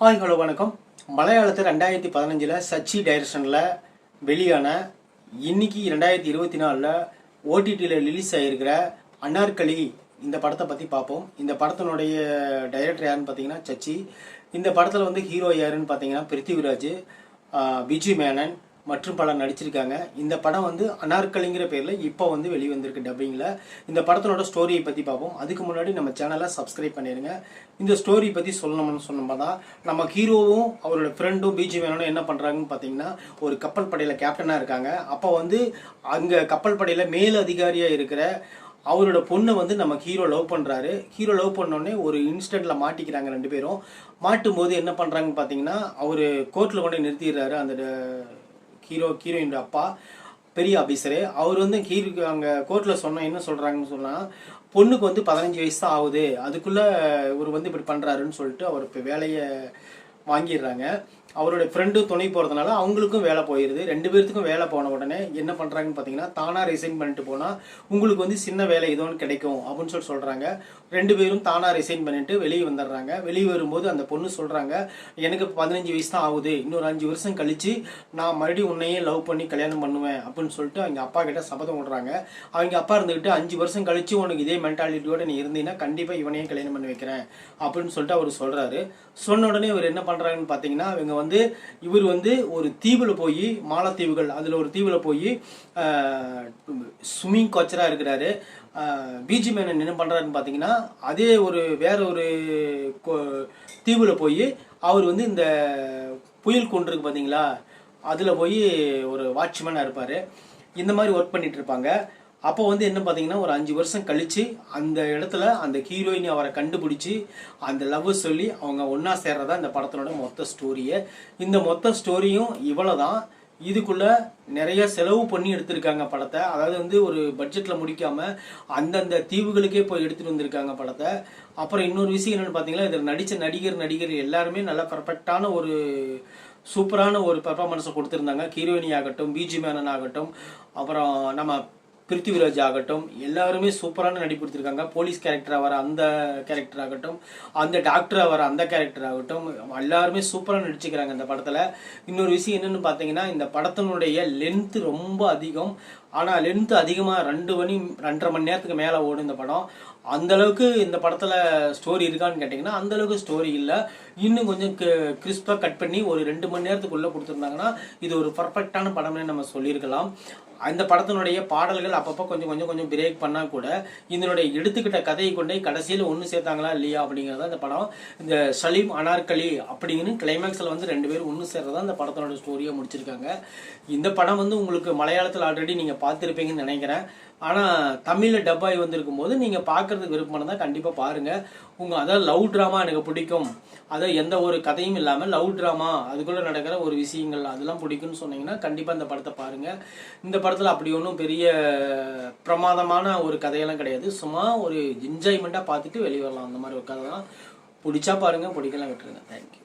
Hi hello வணக்கம். மலையாளத்தில் ரெண்டாயிரத்தி பதினஞ்சில் சச்சி டைரக்ஷனில் வெளியான இன்னைக்கு ரெண்டாயிரத்தி இருபத்தி நாலில் ஓடிடியில் ரிலீஸ் ஆகிருக்கிற அன்னார்களி இந்த படத்தை பற்றி பார்ப்போம். இந்த படத்தினுடைய டைரக்டர் யாருன்னு பார்த்தீங்கன்னா சச்சி. இந்த படத்தில் வந்து ஹீரோ யாருன்னு பார்த்தீங்கன்னா பிருத்திவிராஜ் பிஜி விஜய் மேனன் மற்றும் பலர் நடிச்சிருக்காங்க. இந்த படம் வந்து அனார்கலிங்கிற பேரில் இப்போ வந்து வெளிவந்திருக்கு டப்பிங்கில் இந்த படத்தினோட ஸ்டோரியை பற்றி பார்ப்போம் அதுக்கு முன்னாடி நம்ம சேனலை சப்ஸ்கிரைப் பண்ணிடுங்க இந்த ஸ்டோரி பற்றி சொல்லணும்னு சொன்னோம்னா நம்ம ஹீரோவும் அவரோட ஃப்ரெண்டும் பிஜி மேனனும் என்ன பண்ணுறாங்கன்னு பார்த்தீங்கன்னா ஒரு கப்பல் படையில் கேப்டனாக இருக்காங்க. அப்போ வந்து அங்கே கப்பல் படையில் மேல் அதிகாரியாக இருக்கிற அவரோட பொண்ணை வந்து நம்ம ஹீரோ லவ் பண்ணுறாரு ஹீரோ லவ் பண்ணோடனே ஒரு இன்ஸ்டண்ட்டில் மாட்டிக்கிறாங்க ரெண்டு பேரும். மாட்டும் போது என்ன பண்ணுறாங்கன்னு பார்த்தீங்கன்னா அவர் கோர்ட்டில் கொண்டு நிறுத்திடுறாரு அந்த ஹீரோ ஹீரோயின் அப்பா பெரிய ஆஃபீஸரு அவர் வந்து ஹீரோ அங்கே கோர்ட்டில் சொன்ன என்ன சொல்கிறாங்கன்னு சொன்னால் பொண்ணுக்கு வந்து பதினஞ்சு வயசு தான் ஆகுது. அதுக்குள்ளே இவர் வந்து இப்படி பண்ணுறாருன்னு சொல்லிட்டு அவர் இப்போ வேலையை வாங்கிடுறாங்க. அவருடைய ஃப்ரெண்டு துணை போகிறதுனால அவங்களுக்கும் வேலை போயிடுது ரெண்டு பேர்த்துக்கும் வேலை போன உடனே என்ன பண்ணுறாங்கன்னு பார்த்தீங்கன்னா தானாக ரிசைன் பண்ணிட்டு போனால் உங்களுக்கு வந்து சின்ன வேலை ஏதோ ஒன்று கிடைக்கும் அப்படின்னு சொல்லி சொல்கிறாங்க ரெண்டு பேரும் தானாக ரிசைன் பண்ணிட்டு வெளியே வந்துடுறாங்க. வெளியே வரும்போது அந்த பொண்ணு சொல்கிறாங்க எனக்கு பதினஞ்சு வயசு தான் ஆகுது. இன்னொரு அஞ்சு வருஷம் கழிச்சு நான் மறுபடியும் உன்னையே லவ் பண்ணி கல்யாணம் பண்ணுவேன் அப்படின்னு சொல்லிட்டு அவங்க அப்பா கிட்ட சபதம் விடுறாங்க. அவங்க அப்பா இருந்துக்கிட்டு அஞ்சு வருஷம் கழிச்சு உனக்கு இதே மென்டாலிட்டியோடு நீ இருந்தீங்கன்னா கண்டிப்பாக இவனையே கல்யாணம் பண்ணி வைக்கிறேன் அப்படின்னு சொல்லிட்டு அவர் சொல்கிறாரு சொன்ன உடனே இவர் என்ன பண்ணுறாங்கன்னு பார்த்தீங்கன்னா இவங்க வந்து இவர் வந்து ஒரு தீவில் போய் மாலத்தீவுகள் அதில் ஒரு தீவில் போய் ஸ்விம்மிங் கோச்சராக இருக்கிறாரு. பிஜி மேனன் என்ன பண்ணுறாருன்னு பார்த்தீங்கன்னா அதே ஒரு வேற ஒரு தீவில் போய் அவர் வந்து இந்த புயல் கொண்டிருக்கு பார்த்தீங்களா அதில் போய் ஒரு வாட்ச்மேனாக இருப்பார். இந்த மாதிரி ஒர்க் பண்ணிகிட்டு இருப்பாங்க. அப்போ வந்து என்ன பார்த்தீங்கன்னா ஒரு அஞ்சு வருஷம் கழித்து அந்த இடத்துல அந்த ஹீரோயினி அவரை கண்டுபிடிச்சி அந்த லவ் சொல்லி அவங்க ஒன்றா சேர்றதா இந்த படத்தினோட மொத்த ஸ்டோரியை இந்த மொத்த ஸ்டோரியும் இவ்வளோ தான் இதுக்குள்ள நிறைய செலவு பண்ணி எடுத்திருக்காங்க படத்தை. அதாவது வந்து ஒரு பட்ஜெட்டில் முடிக்காமல் அந்தந்த தீவுகளுக்கே போய் எடுத்துகிட்டு வந்திருக்காங்க படத்தை. அப்புறம் இன்னொரு விஷயம் என்னென்னு பார்த்தீங்கன்னா இதில் நடித்த நடிகர் நடிகர் எல்லாருமே நல்லா பர்ஃபெக்டான ஒரு சூப்பரான ஒரு பெர்ஃபார்மன்ஸை கொடுத்துருந்தாங்க. ஹீரோயினி ஆகட்டும் பிஜி மேனன் ஆகட்டும். அப்புறம் நம்ம பிருத்திவிராஜ் ஆகட்டும் எல்லாருமே சூப்பரான நடிப்படுத்துருக்காங்க. போலீஸ் கேரக்டராக வர அந்த கேரக்டர் ஆகட்டும் அந்த டாக்டராக வர அந்த கேரக்டர் ஆகட்டும் எல்லாருமே சூப்பராக நடிச்சுக்கிறாங்க இந்த படத்தில். இன்னொரு விஷயம் என்னென்னு பார்த்தீங்கன்னா இந்த படத்தினுடைய லென்த்து ரொம்ப அதிகம். ஆனால் லென்த் அதிகமாக ரெண்டு மணி ரெண்டரை மணி நேரத்துக்கு மேலே ஓடும் இந்த படம். அந்த அளவுக்கு இந்த படத்தில் ஸ்டோரி இருக்கான்னு கேட்டிங்கன்னா அந்தளவுக்கு ஸ்டோரி இல்லை. இன்னும் கொஞ்சம் கிறிஸ்பாக கட் பண்ணி ஒரு ரெண்டு மணி நேரத்துக்குள்ளே கொடுத்துருந்தாங்கன்னா இது ஒரு பர்ஃபெக்டான படம்னு நம்ம சொல்லியிருக்கலாம். அந்த படத்தினுடைய பாடல்கள் அப்பப்போ கொஞ்சம் கொஞ்சம் கொஞ்சம் பிரேக் பண்ணால் கூட இதனுடைய எடுத்துக்கிட்ட கதையை கொண்டே கடைசியில் ஒன்று சேர்த்தாங்களா இல்லையா அப்படிங்கிறத இந்த படம். இந்த சலீம் அனார்கலி அப்படிங்கன்னு கிளைமேக்ஸில் வந்து ரெண்டு பேரும் ஒன்று சேர்றதா இந்த படத்தினோட ஸ்டோரியை முடிச்சிருக்காங்க. இந்த படம் வந்து உங்களுக்கு மலையாளத்தில் ஆல்ரெடி நீங்கள் பார்த்துருப்பீங்கன்னு நினைக்கிறேன். ஆனால் தமிழில் டப்பாய் வந்திருக்கும் போது நீங்கள் பார்க்கறதுக்கு விருப்பம் இருந்தால் கண்டிப்பாக பாருங்கள் உங்கள் அதாவது லவ் ட்ராமா எனக்கு பிடிக்கும். அதாவது எந்த ஒரு கதையும் இல்லாமல் லவ் ட்ராமா அதுக்குள்ளே நடக்கிற ஒரு விஷயங்கள் அதெல்லாம் பிடிக்கும்னு சொன்னீங்கன்னா கண்டிப்பாக இந்த படத்தை பாருங்கள் இந்த படத்தில் அப்படி ஒன்றும் பெரிய பிரமாதமான ஒரு கதையெல்லாம் கிடையாது. சும்மா ஒரு என்ஜாய்மெண்ட்டாக பார்த்துட்டு வெளியே வரலாம். அந்த மாதிரி ஒரு கதை தான் பிடிச்சா பாருங்கள் பிடிக்கலாம் விட்டுருங்க. தேங்க்யூ